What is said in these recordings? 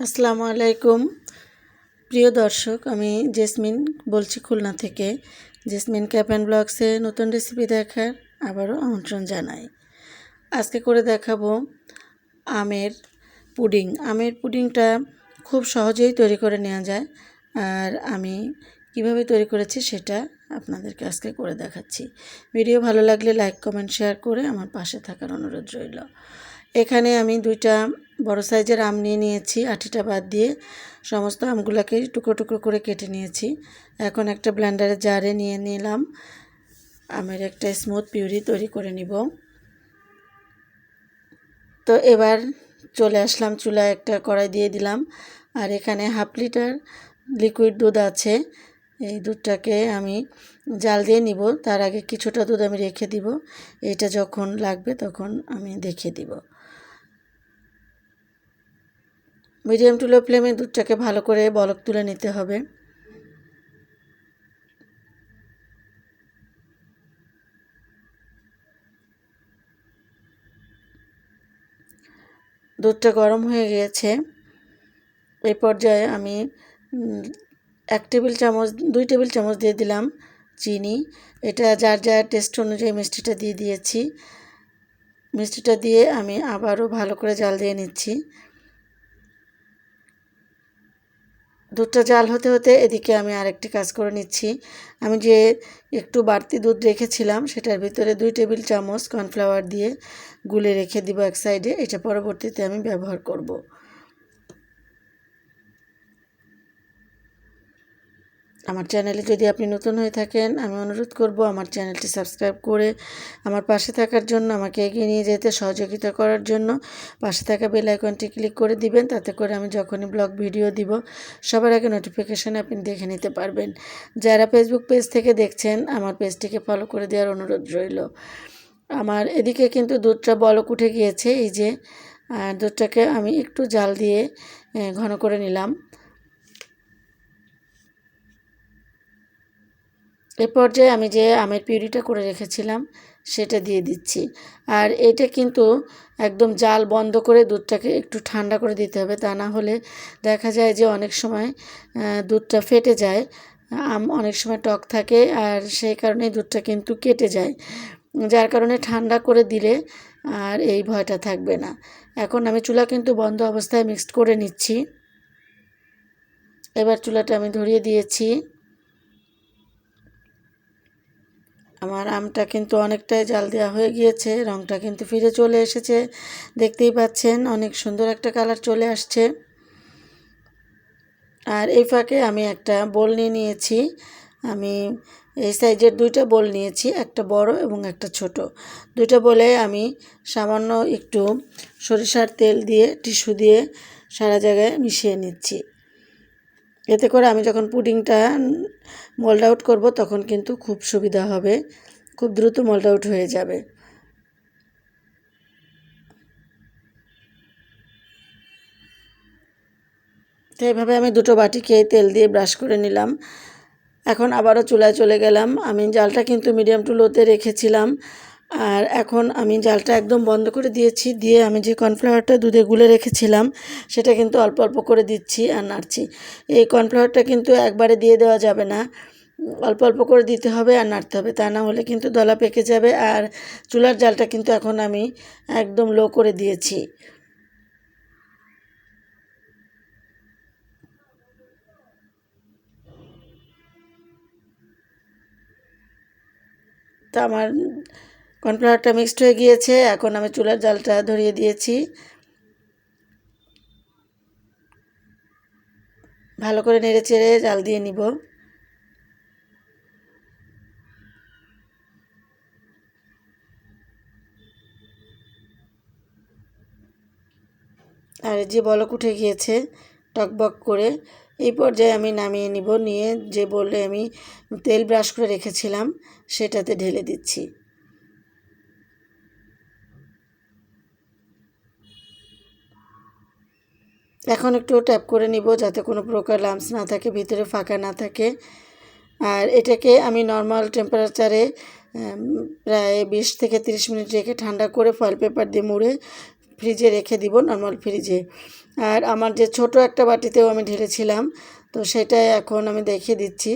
আসসালামু আলাইকুম। প্রিয় দর্শক, আমি জেসমিন বলছি খুলনা থেকে। জেসমিন ক্যাপ অ্যান্ড ব্লগসে নতুন রেসিপি দেখার আবারও আমন্ত্রণ জানাই। আজকে করে দেখাবো আমের পুডিং। আমের পুডিংটা খুব সহজেই তৈরি করে নেওয়া যায়। আর আমি কীভাবে তৈরি করেছি সেটা আপনাদেরকে আজকে করে দেখাচ্ছি। ভিডিও ভালো লাগলে লাইক, কমেন্ট, শেয়ার করে আমার পাশে থাকার অনুরোধ রইল। এখানে আমি দুইটা বড় সাইজের আম নিয়ে নিয়েছি আঠিটা বাদ দিয়ে। সমস্ত আমগুলোকে টুকরো টুকরো করে কেটে নিয়েছি। এখন একটা ব্লেন্ডারের জারে নিয়ে নিলাম। আমের একটা স্মুথ পিউরি তৈরি করে নিব। তো এবার চলে আসলাম, চুলায় একটা কড়াই দিয়ে দিলাম। আর এখানে হাফ লিটার লিকুইড দুধ আছে। এই দুধটাকে আমি জাল দিয়ে নিব। তার আগে কিছুটা দুধ আমি রেখে দিব। এটা যখন লাগবে তখন আমি দেখে দিব। মিডিয়াম টু লো ফ্লেমে দুধটাকে ভালো করে বলক তুলে নিতে হবে। দুধটা গরম হয়ে গিয়েছে। এই পর্যায়ে আমি এক টেবিল চামচ, দুই টেবিল চামচ দিয়ে দিলাম চিনি। এটা যার যার টেস্ট অনুযায়ী মিষ্টিটা দিয়ে দিয়েছি। মিষ্টিটা দিয়ে আমি আবারও ভালো করে জাল দিয়ে নিচ্ছি। দুধটা জাল হতে হতে এদিকে আমি আরেকটি কাজ করে নিচ্ছি। আমি যে একটু বাড়তি দুধ রেখেছিলাম, সেটার ভিতরে দুই টেবিল চামচ কর্নফ্লাওয়ার দিয়ে গুলে রেখে দিব এক সাইডে। এটা পরবর্তীতে আমি ব্যবহার করব। আমার চ্যানেলে যদি আপনি নতুন হয়ে থাকেন, আমি অনুরোধ করব আমার চ্যানেলটি সাবস্ক্রাইব করে আমার পাশে থাকার জন্য, আমাকে এগিয়ে নিয়ে যেতে সহযোগিতা করার জন্য পাশে থাকা বেল আইকনটি ক্লিক করে দিবেন। তাতে করে আমি যখনই ব্লগ ভিডিও দিব, সবার আগে নোটিফিকেশান আপনি দেখে নিতে পারবেন। যারা ফেসবুক পেজ থেকে দেখছেন, আমার পেজটিকে ফলো করে দেওয়ার অনুরোধ রইল। আমার এদিকে কিন্তু দুধটা বলক উঠে গিয়েছে, এই যে দুধটাকে আমি একটু জাল দিয়ে ঘন করে নিলাম। এ পর্যায়ে আমি যে আমের পিউরিটা করে রেখেছিলাম, সেটা দিয়ে দিচ্ছি। আর এটা কিন্তু একদম জাল বন্ধ করে দুধটাকে একটু ঠান্ডা করে দিতে হবে, তা না হলে দেখা যায় যে অনেক সময় দুধটা ফেটে যায়, আম অনেক সময় টক থাকে আর সেই কারণে দুধটা কিন্তু কেটে যায়। যার কারণে ঠান্ডা করে দিলে আর এই ভয়টা থাকবে না। এখন আমি চুলা কিন্তু বন্ধ অবস্থায় মিক্সড করে নিচ্ছি। এবার চুলাটা আমি ধরিয়ে দিয়েছি। আমার আমটা কিন্তু অনেকটাই জাল দেওয়া হয়ে গিয়েছে রঙটা কিন্তু ফিরে চলে এসেছে। দেখতেই পাচ্ছেন, অনেক সুন্দর একটা কালার চলে আসছে। আর এই ফাঁকে আমি একটা বোল নিয়ে নিয়েছি। আমি এই সাইজের দুইটা বোল নিয়েছি, একটা বড় এবং একটা ছোট। দুইটা বলে আমি সামান্য একটু সরিষার তেল দিয়ে, টিস্যু দিয়ে সারা জায়গায় মিশিয়ে নিচ্ছি। এতে করে আমি যখন পুডিংটা মোল্ড আউট করব, তখন কিন্তু খুব সুবিধা হবে। খুব দ্রুত মোল্ড আউট হয়ে যাবে। তো এইভাবে আমি দুটো বাটিকে তেল দিয়ে ব্রাশ করে নিলাম। এখন আবারও চুলায় চলে গেলাম। আমি জালটা কিন্তু মিডিয়াম টু লোতে রেখেছিলাম। আর এখন আমি জালটা একদম বন্ধ করে দিয়েছি। দিয়ে আমি যে কর্নফ্লাওয়ারটা দুধে গুলে রেখেছিলাম, সেটা কিন্তু অল্প অল্প করে দিচ্ছি আর নাড়ছি। এই কর্নফ্লাওয়ারটা কিন্তু একবারে দিয়ে দেওয়া যাবে না। অল্প অল্প করে দিতে হবে আর নাড়তে হবে। তা না হলে কিন্তু দলা পেকে যাবে আর চুলার জালটা কিন্তু এখন আমি একদম লো করে দিয়েছি। তা আমার কর্নফ্লাওয়ারটা মিক্সড হয়ে গিয়েছে, এখন আমি চুলার জালটা ধরিয়ে দিয়েছি। ভালো করে নেড়ে চেড়ে জাল দিয়ে নিব। আর যে বলক উঠে গিয়েছে টকবক করে, এই পর্যায়ে আমি নামিয়ে নিব। নিয়ে যে বলে আমি তেল ব্রাশ করে রেখেছিলাম, সেটাতে ঢেলে দিচ্ছি। এখন একটু ট্যাপ করে নিব যাতে কোনো প্রকার লামস না থাকে, ভিতরে ফাঁকা না থাকে। আর এটাকে আমি নর্মাল টেম্পারেচারে প্রায় বিশ থেকে তিরিশ মিনিট রেখে ঠান্ডা করে ফয়েল পেপার দিয়ে মুড়ে ফ্রিজে রেখে দিব নর্মাল ফ্রিজে আর আমার যে ছোট একটা বাটিতেও আমি ঢেলেছিলাম, তো সেটা এখন আমি দেখিয়ে দিচ্ছি।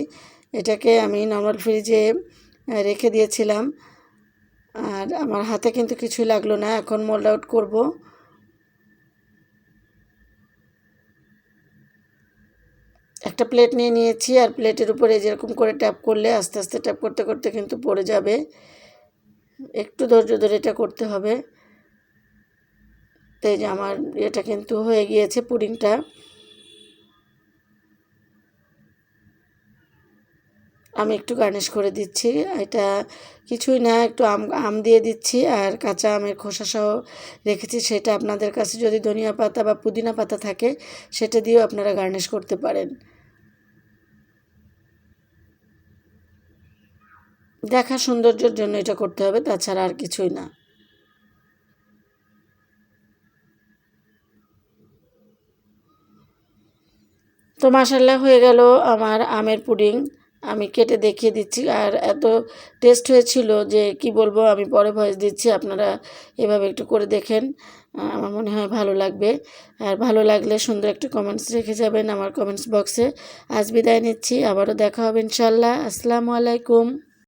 এটাকে আমি নর্মাল ফ্রিজে রেখে দিয়েছিলাম। আর আমার হাতে কিন্তু কিছুই লাগল না, এখন মোল্ড আউট করব। একটা প্লেট নিয়ে নিয়েছি, আর প্লেটের উপরে যেরকম করে ট্যাপ করলে আস্তে আস্তে ট্যাপ করতে করতে কিন্তু পড়ে যাবে। একটু ধৈর্য ধরে এটা করতে হবে। তো এই যে আমার এটা কিন্তু হয়ে গিয়েছে পুডিংটা। আমি একটু গার্নিশ করে দিচ্ছি। এটা কিছুই না, একটু আম আম দিয়ে দিচ্ছি আর কাঁচা আমের খোসা সহ রেখেছি। সেটা আপনাদের কাছে যদি ধনিয়া পাতা বা পুদিনা পাতা থাকে, সেটা দিয়েও আপনারা গার্নিশ করতে পারেন। দেখা সৌন্দর্যের জন্য এটা করতে হবে, তাছাড়া আর কিছুই না। তো মাসাল্লাহ হয়ে গেল আমার আমের পুডিং। আমি কেটে দেখিয়ে দিচ্ছি আর এত টেস্ট হয়েছিল যে কি বলব, আমি পরে ভয়েস দিচ্ছি, আপনারা এভাবে একটু করে দেখেন। আমার মনে হয় ভালো লাগবে। আর ভালো লাগলে সুন্দর একটা কমেন্টস রেখে যাবেন আমার কমেন্টস বক্সে আজ বিদায় নিচ্ছি, আবারও দেখা হবে ইনশাল্লাহ আসসালামু আলাইকুম।